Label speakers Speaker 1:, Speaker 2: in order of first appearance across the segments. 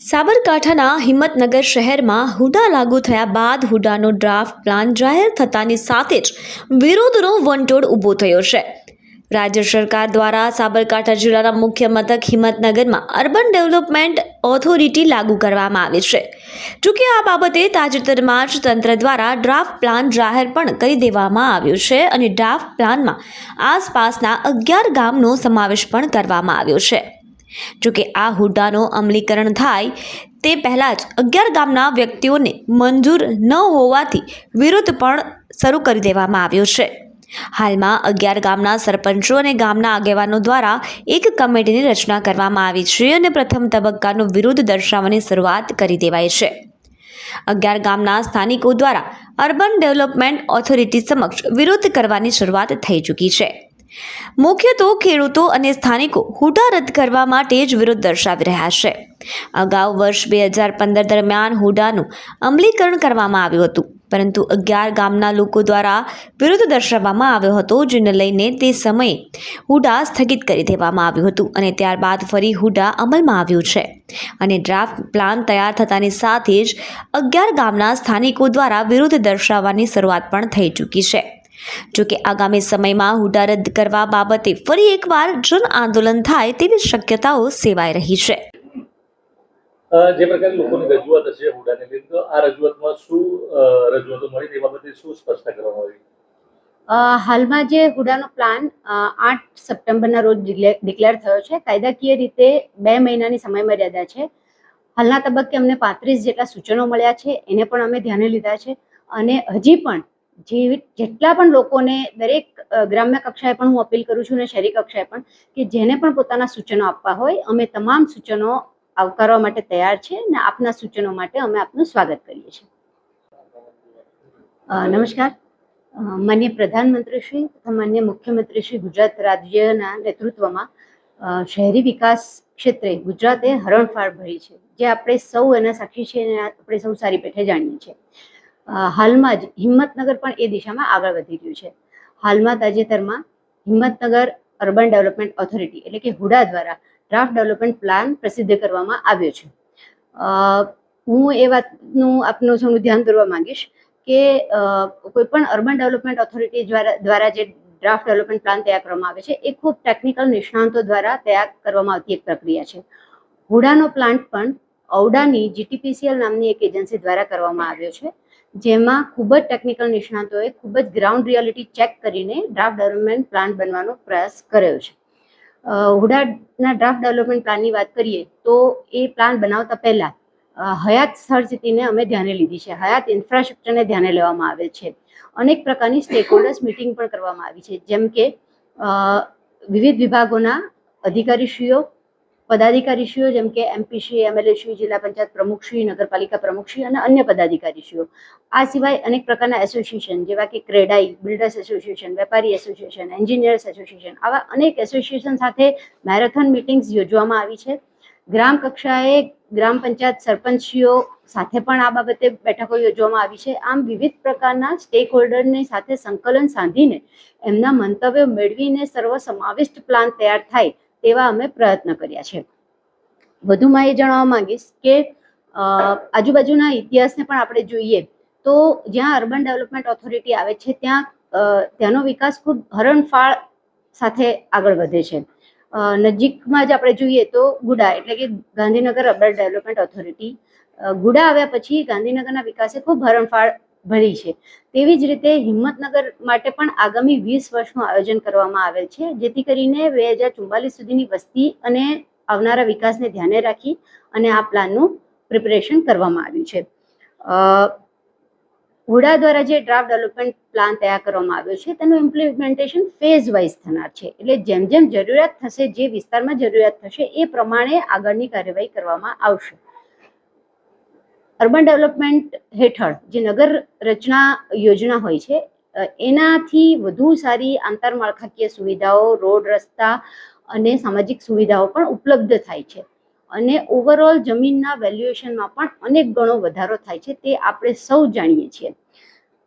Speaker 1: સાબરકાંઠાના હિંમતનગર શહેરમાં હુડા લાગુ થયા બાદ હુડાનો ડ્રાફ્ટ પ્લાન જાહેર થતાની સાથે જ વિરોધનો વંટોળ ઊભો થયો છે. રાજ્ય સરકાર દ્વારા સાબરકાંઠા જિલ્લાના મુખ્ય મથક હિંમતનગરમાં અર્બન ડેવલપમેન્ટ ઓથોરિટી લાગુ કરવામાં આવી છે. જોકે આ બાબતે તાજેતરમાં જ તંત્ર દ્વારા ડ્રાફ્ટ પ્લાન જાહેર પણ કરી દેવામાં આવ્યું છે અને ડ્રાફ્ટ પ્લાનમાં આસપાસના અગિયાર ગામનો સમાવેશ પણ કરવામાં આવ્યો છે. જોકે આ હોદ્દાનો અમલીકરણ થાય, તે પહેલાં જ અગિયાર ગામના વ્યક્તિઓને મંજૂર ન હોવાથી વિરોધ પણ શરૂ કરી દેવામાં આવ્યો છે. હાલમાં અગિયાર ગામના સરપંચો અને ગામના આગેવાનો દ્વારા એક કમિટીની રચના કરવામાં આવી છે અને પ્રથમ તબક્કાનો વિરોધ દર્શાવવાની શરૂઆત કરી દેવાઈ છે. અગિયાર ગામના સ્થાનિકો દ્વારા અર્બન ડેવલપમેન્ટ ઓથોરિટી સમક્ષ વિરોધ કરવાની શરૂઆત થઈ ચૂકી છે. મુખ્ય તો ખેડૂતો અને સ્થાનિકો હુડા રદ કરવા માટે જ વિરોધ દર્શાવી રહ્યા છે. અગાઉ વર્ષ બે હજાર પંદર દરમિયાન હુડાનું અમલીકરણ કરવામાં આવ્યું હતું. પરંતુ અગિયાર ગામના લોકો દ્વારા વિરોધ દર્શાવવામાં આવ્યો હતો, જેને લઈને તે સમયે હુડા સ્થગિત કરી દેવામાં આવ્યું હતું અને ત્યારબાદ ફરી હુડા અમલમાં આવ્યું છે. અને ડ્રાફ્ટ પ્લાન તૈયાર થતાની સાથે જ અગિયાર ગામના સ્થાનિકો દ્વારા વિરોધ દર્શાવવાની શરૂઆત પણ થઈ ચૂકી છે. જોકે આગામી સમયમાં હુડા રદ કરવા બાબતે ફરી એકવાર જન આંદોલન થાય તેવી શક્યતાઓ સેવાઈ રહી છે.
Speaker 2: અ, જે પ્રકારે લોકોની રજૂઆત હશે હુડાને લઈને આ રજૂઆતમાં શું રજૂઆતો મળી તે બાબતે શું સ્પષ્ટતા કરવામાં આવી?
Speaker 3: હાલમાં જે હુડાનો પ્લાન આઠ સપ્ટેમ્બરના રોજ ડિક્લેર થયો છે. કાયદાકીય રીતે બે મહિનાની સમયમર્યાદા છે. હાલના તબક્કે અમને પાંત્રીસ જેટલા સૂચનો મળ્યા છે. એને પણ અમે ધ્યાને લીધા છે. અને હજી પણ જે જેટલા પણ લોકોને દરેક ગ્રામ્ય કક્ષાએ પણ હું અપીલ કરું છું અને શહેરી કક્ષાએ પણ કે જેને પણ પોતાના સૂચનો આપવા હોય, અમે તમામ સૂચનો આવકારવા માટે તૈયાર છે અને આપના સૂચનો માટે અમે આપનું સ્વાગત કરીએ છીએ. નમસ્કાર. માન્ય પ્રધાનમંત્રી શ્રી તથા માન્ય મુખ્યમંત્રી શ્રી ગુજરાત રાજ્યના નેતૃત્વમાં શહેરી વિકાસ ક્ષેત્રે ગુજરાતે હરણફાળ ભરી છે. જે આપણે સૌ એના સાક્ષી છીએ અને આપણે સૌ સારી પેઠે જાણીએ છીએ. હાલમાં જ હિંમતનગર પણ એ દિશામાં આગળ વધી રહ્યું છે. હાલમાં તાજેતરમાં હિંમતનગર અર્બન ડેવલપમેન્ટ ઓથોરિટી એટલે કે હુડા દ્વારા ડ્રાફ્ટ ડેવલપમેન્ટ પ્લાન પ્રસિદ્ધ કરવામાં આવ્યો છે. હું એ વાતનું આપનું સૌનું ધ્યાન દોરવા માંગીશ કે કોઈ પણ અર્બન ડેવલપમેન્ટ ઓથોરિટી દ્વારા દ્વારા જે ડ્રાફ્ટ ડેવલપમેન્ટ પ્લાન તૈયાર કરવામાં આવે છે, એ ખૂબ ટેકનિકલ નિષ્ણાંતો દ્વારા તૈયાર કરવામાં આવતી એક પ્રક્રિયા છે. હુડાનો પ્લાન્ટ પણ ઔડાની જીટીપીસીએલ નામની એક એજન્સી દ્વારા કરવામાં આવ્યો છે. જેમાં ખૂબ જ ટેકનિકલ નિષ્ણાતોએ ખૂબ જ ગ્રાઉન્ડ રિયાલિટી ચેક કરીને ડ્રાફ્ટ ડેવલપમેન્ટ પ્લાન બનવાનો પ્રયાસ કર્યો છે. હુડાના ડ્રાફ્ટ ડેવલપમેન્ટ પ્લાનની વાત કરીએ તો એ પ્લાન બનાવતા પહેલાં હયાત સ્થળસ્થિતિને અમે ધ્યાને લીધી છે. હયાત ઇન્ફ્રાસ્ટ્રક્ચરને ધ્યાને લેવામાં આવે છે. અનેક પ્રકારની સ્ટેક હોલ્ડર્સ મિટિંગ પણ કરવામાં આવી છે. જેમ કે વિવિધ વિભાગોના અધિકારીશ્રીઓ પદાધિકારીશ્રીઓ, જેમ કે એમપીશ્રી એમએલએશ્રી જિલ્લા પંચાયત પ્રમુખશ્રી નગરપાલિકા પ્રમુખશ્રી અને અન્ય પદાધિકારીશ્રીઓ. આ સિવાય અનેક પ્રકારના એસોસિએશન, જેવા કે ક્રેડાઈ, બિલ્ડર્સ એસોસિએશન, વેપારી એસોસિએશન, એન્જિનિયર્સ એસોસિએશન, આવા અનેક એસોસિએશન સાથે મેરેથોન મિટિંગ્સ યોજવામાં આવી છે. ગ્રામ કક્ષાએ ગ્રામ પંચાયત સરપંચીઓ સાથે પણ આ બાબતે બેઠકો યોજવામાં આવી છે. આમ વિવિધ પ્રકારના સ્ટેક હોલ્ડરની સાથે સંકલન સાધીને એમના મંતવ્યો મેળવીને સર્વસમાવિષ્ટ પ્લાન તૈયાર થાય તેવા અમે પ્રયત્ન કર્યા છે. વધુમાં એ જણાવવા માંગીશ કે આજુબાજુના ઇતિહાસને પણ આપણે જોઈએ તો જ્યાં અર્બન ડેવલપમેન્ટ ઓથોરિટી આવે છે, ત્યાં ત્યાંનો વિકાસ ખૂબ હરણફાળ સાથે આગળ વધે છે. નજીકમાં જ આપણે જોઈએ તો ગુડા એટલે કે Gandhinagar urban development authority GUDA આવ્યા પછી ગાંધીનગરના વિકાસે ખૂબ હરણફાળ ભરી છે. તેવી જ રીતે હિંમતનગર માટે પણ આગામી વીસ વર્ષનું આયોજન કરવામાં આવેલ છે, જેથી કરીને બે હજાર ચુમ્માલીસ સુધીની વસ્તી અને આવનારા વિકાસને ધ્યાને રાખી અને આ પ્લાનનું પ્રિપેરેશન કરવામાં આવ્યું છે. હુડા દ્વારા જે ડ્રાફ્ટ ડેવલપમેન્ટ પ્લાન તૈયાર કરવામાં આવ્યો છે, તેનું ઇમ્પ્લિમેન્ટેશન ફેઝ વાઇઝ થનાર છે. એટલે જેમ જેમ જરૂરિયાત થશે, જે વિસ્તારમાં જરૂરિયાત થશે, એ પ્રમાણે આગળની કાર્યવાહી કરવામાં આવશે. અર્બન ડેવલપમેન્ટ હેઠળ જે નગર રચના યોજના હોય છે એનાથી વધુ સારી આંતરમાળખાકીય સુવિધાઓ, રોડ રસ્તા અને સામાજિક સુવિધાઓ પણ ઉપલબ્ધ થાય છે. અને ઓવરઓલ જમીનના વેલ્યુએશનમાં પણ અનેક ગણો વધારો થાય છે, તે આપણે સૌ જાણીએ છીએ.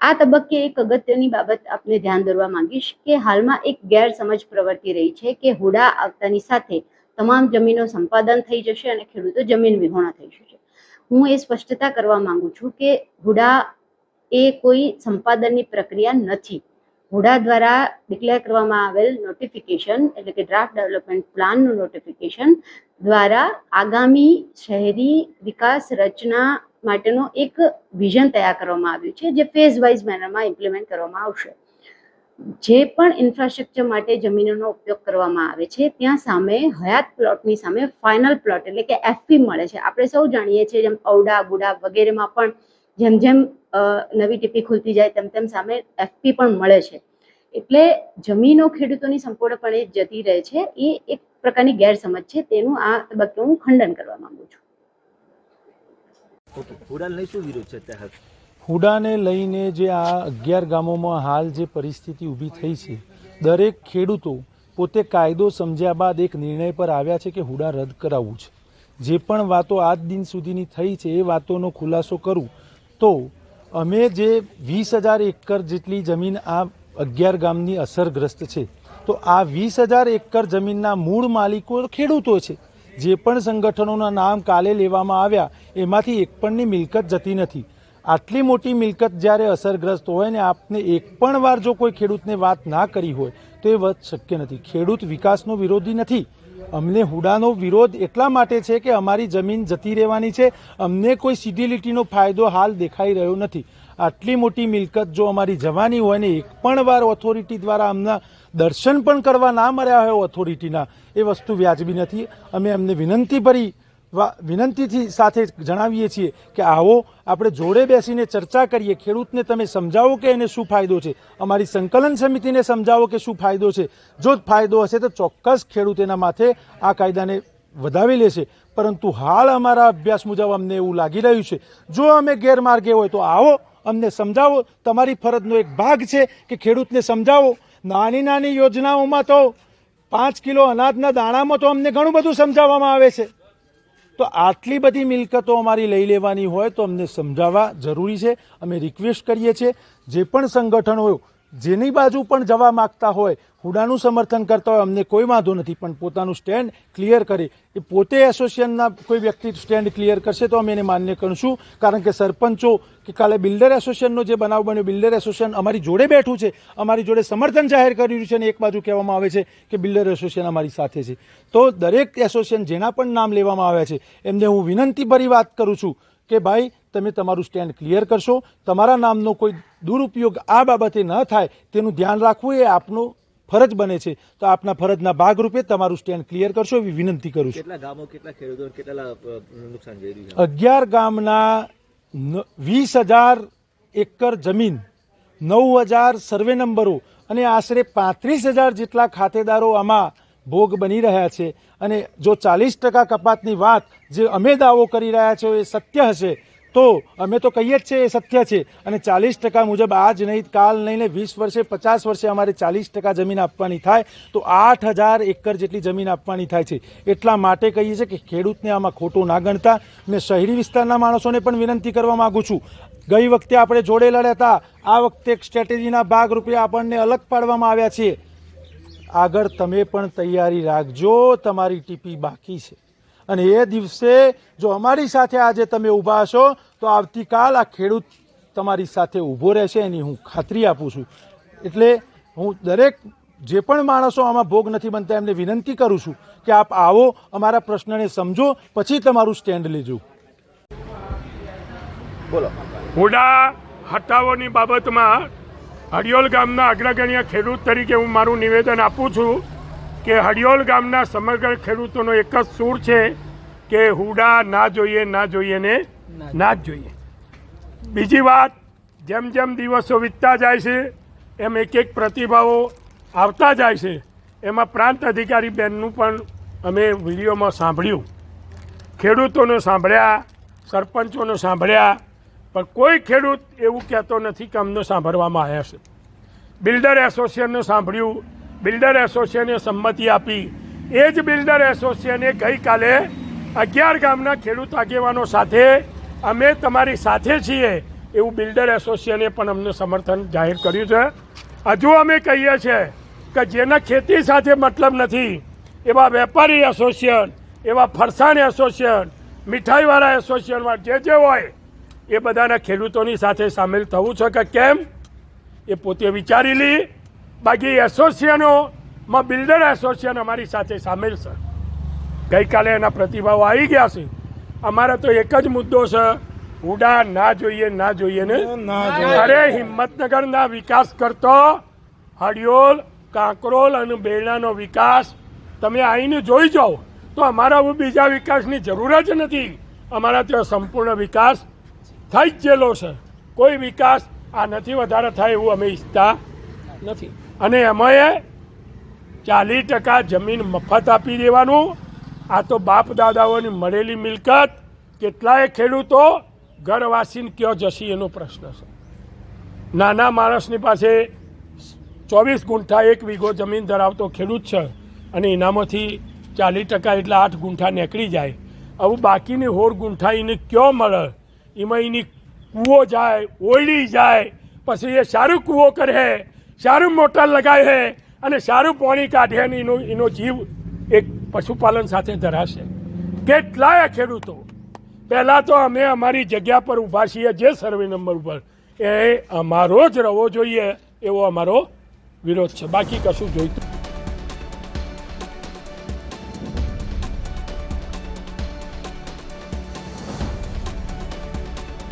Speaker 3: આ તબક્કે એક અગત્યની બાબત આપને ધ્યાન દોરવા માંગીશ કે હાલમાં એક ગેરસમજ પ્રવર્તી રહી છે કે હુડા આવતાની સાથે તમામ જમીનો સંપાદન થઈ જશે અને ખેડૂતો જમીન વિહોણા થઈ જશે હું એ સ્પષ્ટતા કરવા માંગુ છું કે હુડા એ કોઈ સંપાદનની પ્રક્રિયા નથી. હુડા દ્વારા ડિક્લેર કરવામાં આવેલ નોટિફિકેશન એટલે કે ડ્રાફ્ટ ડેવલપમેન્ટ પ્લાનનું નોટિફિકેશન દ્વારા આગામી શહેરી વિકાસ રચના માટેનો એક વિઝન તૈયાર કરવામાં આવ્યું છે, જે ફેઝ વાઇઝ મેનરમાં ઇમ્પ્લિમેન્ટ કરવામાં આવશે. જે પણ ઇન્ફ્રાસ્ટ્રક્ચર માટે જમીનોનો ઉપયોગ કરવામાં આવે છે, ત્યાં સામે હયાત પ્લોટની સામે ફાઇનલ પ્લોટ એટલે કે એફપી મળે છે. આપણે સૌ જાણીએ છીએ જેમ ઔડા, બુડા વગેરેમાં પણ જેમ જેમ નવી ટીપી ખુલતી જાય તેમ તેમ સામે એફપી પણ મળે છે. એટલે જમીનો ખેડૂતોની સંપૂર્ણપણે જતી રહે છે, એ એક પ્રકારની ગેરસમજ છે. તેનું આ તબક્કે હું ખંડન કરવા માંગુ છું.
Speaker 4: ઓકે નહીં શું વિરોધ છે
Speaker 5: હુડાને લઈને જે આ અગિયાર ગામોમાં હાલ જે પરિસ્થિતિ ઊભી થઈ છે, દરેક ખેડૂતો પોતે કાયદો સમજ્યા બાદ એક નિર્ણય પર આવ્યા છે કે હુડા રદ કરાવવું છે. જે પણ વાતો આજ દિન સુધીની થઈ છે, એ વાતોનો ખુલાસો કરું તો અમે જે વીસ હજાર એકર જેટલી જમીન આ અગિયાર ગામની અસરગ્રસ્ત છે, તો આ વીસ હજાર એકર જમીનના મૂળ માલિકો ખેડૂતો છે. જે પણ સંગઠનોના નામ કાલે લેવામાં આવ્યા, એમાંથી એક પણની મિલકત જતી નથી. આટલી મોટી મિલકત જ્યારે અસરગ્રસ્ત હોય ને આપને એક પણ વાર જો કોઈ ખેડૂતને વાત ના કરી હોય, તો એ વાત શક્ય નથી. ખેડૂત વિકાસનો વિરોધી નથી. અમને હુડાનો વિરોધ એટલા માટે છે કે અમારી જમીન જતી રહેવાની છે. અમને કોઈ સીધી ફાયદો હાલ દેખાઈ રહ્યો નથી. આટલી મોટી મિલકત જો અમારી જવાની હોય ને એક પણ વાર ઓથોરિટી દ્વારા અમને દર્શન પણ કરવા ના મળ્યા હોય ઓથોરિટીના એ વસ્તુ વ્યાજબી નથી. અમે અમને વિનંતી ભરી વિનંતીથી સાથે જણાવીએ છીએ કે આવો, આપણે જોડે બેસીને ચર્ચા કરીએ, ખેડૂતને તમે સમજાવો કે એને શું ફાયદો છે? અમારી સંકલન સમિતિને સમજાવો કે શું ફાયદો છે? જો ફાયદો હશે તો ચોક્કસ ખેડૂત એના માથે આ કાયદાને વધાવી લેશે. પરંતુ હાલ અમારા અભ્યાસ મુજબ અમને એવું લાગી રહ્યું છે. જો અમે ગેરમાર્ગે હોય તો આવો, અમને સમજાવો. તમારી ફરજનો એક ભાગ છે કે ખેડૂતને સમજાવો. નાની નાની યોજનાઓમાં તો પાંચ કિલો અનાજના દાણામાં તો અમને ઘણું બધું સમજાવવામાં આવે છે. તો આટલી બધી મિલકતો અમારી લઈ લેવાની હોય તો અમને સમજાવવા જરૂરી છે. અમે રિક્વેસ્ટ કરીએ છીએ, જે પણ સંગઠનો જેની બાજુ પણ જવા માગતા હોય, હુડાનું સમર્થન કરતા હોય, અમને કોઈ વાંધો નથી. પણ પોતાનું સ્ટેન્ડ ક્લિયર કરે. એ પોતે એસોસિએશનના કોઈ વ્યક્તિ સ્ટેન્ડ ક્લિયર કરશે તો અમે એને માન્ય કરશું. કારણ કે સરપંચો, કે કાલે બિલ્ડર એસોસિએશનનો જે બનાવ બન્યો, બિલ્ડર એસોસિએશન અમારી જોડે બેઠું છે, અમારી જોડે સમર્થન જાહેર કરી રહ્યું છે અને એક બાજુ કહેવામાં આવે છે કે બિલ્ડર એસોસિએશન અમારી સાથે છે. તો દરેક એસોસિએશન જેના પણ નામ લેવામાં આવ્યા છે, એમને હું વિનંતી ભરી વાત કરું છું કે ભાઈ તમે તમારું સ્ટેન્ડ ક્લિયર કરશો. તમારા નામનો કોઈ દુરુપયોગ આ બાબતે ન થાય તેનું ધ્યાન રાખવું એ આપનો ફરજ બને છે. તો આપના ફરજના ભાગરૂપે તમારું સ્ટેન્ડ ક્લિયર કરશો એવી વિનંતી કરું છું.
Speaker 4: કેટલા ગામો કેટલા ખેડૂતો કેટલા નુકસાન જઈ રહ્યું
Speaker 5: અગિયાર ગામના વીસ હજાર એકર જમીન નવ હજાર સર્વે નંબરો અને આશરે પાંત્રીસ હજાર જેટલા ખાતેદારો આમાં ભોગ બની રહ્યા છે. અને જો ચાલીસ ટકા કપાતની વાત જે અમે દાવો કરી રહ્યા છો એ સત્ય હશે, તો અમે તો કહીએ જ છે એ સત્ય છે. અને ચાલીસ ટકા મુજબ આજ નહીં, કાલ નહીં ને વીસ વર્ષે, પચાસ વર્ષે અમારે ચાલીસ ટકા જમીન આપવાની થાય, તો આઠ હજાર એકર જેટલી જમીન આપવાની થાય છે. એટલા માટે કહીએ છીએ કે ખેડૂતને આમાં ખોટું ના ગણતા મેં શહેરી વિસ્તારના માણસોને પણ વિનંતી કરવા માગું છું. ગઈ વખતે આપણે જોડે લડ્યા હતા. આ વખતે સ્ટ્રેટેજીના ભાગરૂપે આપણને અલગ પાડવામાં આવ્યા છે આગળ તમે પણ તૈયારી રાખજો તમારી ટીપી બાકી છે. અને એ દિવસે જો અમારી સાથે આજે તમે ઊભા હશો તો આવતીકાલ આ ખેડૂત તમારી સાથે ઊભો રહેશે એની હું ખાતરી આપું છું. એટલે હું દરેક જે પણ માણસો આમાં ભોગ નથી બનતા એમને વિનંતી કરું છું કે આપ આવો અમારા પ્રશ્નને સમજો પછી તમારું સ્ટેન્ડ લેજો.
Speaker 4: બોલો.
Speaker 6: હુડા હટાવોની બાબતમાં હડિયોલ ગામના અગ્રગણ્ય ખેડૂત તરીકે હું મારું નિવેદન આપું છું કે હડિયોલ ગામના સમગ્ર ખેડૂતોનો એક જ સૂર છે કે હુડા ના જોઈએ ના જોઈએ ને ના જ જોઈએ. બીજી વાત, જેમ જેમ દિવસો વીતતા જાય છે, એમ એક એક પ્રતિભાવો આવતા જાય છે. એમાં પ્રાંત અધિકારી બેનનું પણ અમે વિડીયોમાં સાંભળ્યું. ખેડૂતોને સાંભળ્યા, સરપંચોને સાંભળ્યા પણ કોઈ ખેડૂત એવું કહેતો નથી કે અમને સાંભળવામાં આવ્યા છે. બિલ્ડર એસોસિએશનને સાંભળ્યું, બિલ્ડર એસોસિએશને સંમતિ આપી. એ જ બિલ્ડર એસોસિએશને ગઈકાલે અગિયાર ગામના ખેડૂત આગેવાનો સાથે અમે તમારી સાથે છીએ એવું બિલ્ડર એસોસિએશને પણ અમને સમર્થન જાહેર કર્યું છે. હજુ અમે કહીએ છીએ કે જેના ખેતી સાથે મતલબ નથી, એવા વેપારી એસોસિએશન, એવા ફરસાણ એસોસિએશન, મીઠાઈવાળા એસોસિએશનમાં જે જે હોય એ બધાના ખેડૂતોની સાથે સામેલ થવું છે કે કેમ? એ પોતે વિચારી લી. બાકી એસોસિએશનોમાં બિલ્ડર એસોસિએશન અમારી સાથે સામેલ છે. ગઈકાલે એના પ્રતિભાવો આવી ગયા છે. અમારા તો એક જ મુદ્દો છે હુડા ના જોઈએ ના જોઈએ ને? અરે હિંમતનગરના વિકાસ કરતો હડિયોલ કાંકરોલ અને બેડાનો વિકાસ તમે આવીને જોઈ જાઓ. તો અમારા બીજા વિકાસની જરૂર જ નથી. અમારા ત્યાં સંપૂર્ણ વિકાસ થઈ જ ગયેલો છે. કોઈ વિકાસ આ નથી, વધારે થાય એવું અમે ઈચ્છતા નથી. અને એમાંય ચાલીસ ટકા જમીન મફત આપી દેવાનું. આ તો બાપ દાદાઓની મળેલી મિલકત. કેટલાય ખેડૂતો ઘરવાસીને કયો જશે એનો પ્રશ્ન છે. નાના માણસની પાસે ચોવીસ ગુંઠા એક વીઘો જમીન ધરાવતો ખેડૂત છે અને એનામાંથી ચાલીસ ટકા એટલે આઠ ગુંઠા નીકળી જાય. આવું બાકીની હોળ ગુંઠા એને કયો મળે? એમાં એની કૂવો જાય ઓળી જાય, પછી એ સારું કૂવો કરે, સારું મોટર લગાવે અને સારું પાણી કાઢે અને એનો એનો જીવ એક પશુપાલન સાથે ધરાશે. કેટલાય ખેડૂતો, પહેલાં તો અમે અમારી જગ્યા પર ઊભા છીએ, જે સર્વે નંબર ઉપર, એ અમારો જ રહેવો જોઈએ એવો અમારો વિરોધ છે. બાકી કશું જોઈતું